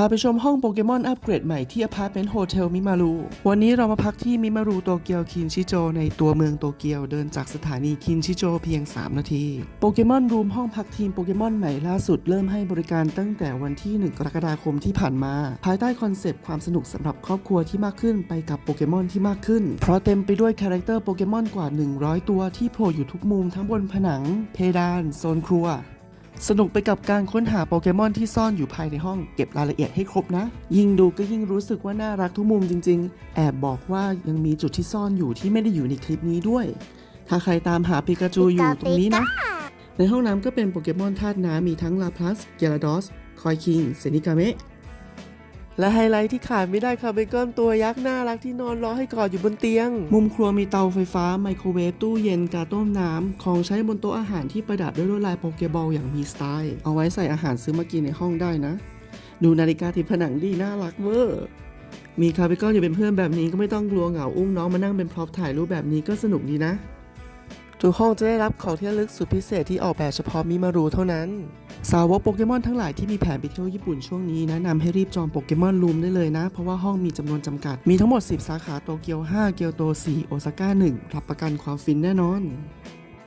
พาไปชมห้องโปเกมอนอัปเกรดใหม่ที่อพาร์ตเมนต์โฮเทลมิมารุวันนี้เรามาพักที่มิมารุโตเกียวคินชิโจในตัวเมืองโตเกียวเดินจากสถานีคินชิโจเพียง 3 นาที โปเกมอนรูมห้องพักทีมโปเกมอนใหม่ล่าสุดเริ่มให้บริการตั้งแต่วันที่ 1 กรกฎาคมที่ผ่านมา ภายใต้คอนเซปต์ความสนุกสำหรับครอบครัวที่มากขึ้นไปกับโปเกมอนที่มากขึ้น เพราะเต็มไปด้วยคาแรคเตอร์โปเกมอนกว่า 100 ตัวที่โผล่อยู่ทุกมุมทั้งบนผนัง เพดาน โซนครัว สนุกไปกับการค้นหาโปเกมอนที่ซ่อนอยู่ภายในห้องเก็บรายละเอียดให้ครบนะ ยิ่งดูก็ยิ่งรู้สึกว่าน่ารักทุกมุมจริง ๆ แอบบอกว่ายังมีจุดที่ซ่อนอยู่ที่ไม่ได้อยู่ในคลิปนี้ด้วย ถ้าใครตามหาปิกาจูอยู่ตรงนี้นะ ในห้องน้ำก็เป็นโปเกมอนธาตุน้ำมีทั้งลาพลัสเกลาดอสคอยคิงเซนิกาเมะ และไฮไลท์ที่ขาดไม่ได้ค่ะเบเกิลตัวยักษ์น่ารักที่นอนรอให้กอดอยู่บนเตียง มุมครัวมีเตาไฟฟ้าไมโครเวฟตู้เย็นกาต้มน้ำของใช้บนโต๊ะอาหารที่ประดับด้วยลวดลายโปเกบอลอย่างมีสไตล์ เอาไว้ใส่อาหารซื้อมากินในห้องได้นะ ดูนาฬิกาติดผนังดีน่ารักเวอร์มีคาเบเกิลอยู่เป็นเพื่อนแบบนี้ก็ไม่ต้องกลัวเหงาอุ้มน้องมานั่งเป็นพร็อพถ่ายรูปแบบนี้ก็สนุกดีนะทุกห้องจะได้รับของที่ระลึกสุดพิเศษที่ออกแบบเฉพาะมิมารูเท่านั้น สาวกโปเกมอนทั้งหลายที่มีแผนไปเที่ยวญี่ปุ่นช่วงนี้แนะนำให้รีบจองโปเกมอนรูมได้เลยนะ เพราะว่าห้องมีจำนวนจำกัด มีทั้งหมด 10 สาขาโตเกียว 5 เกียวโต 4 โอซาก้า 1 รับประกันความฟินแน่นอน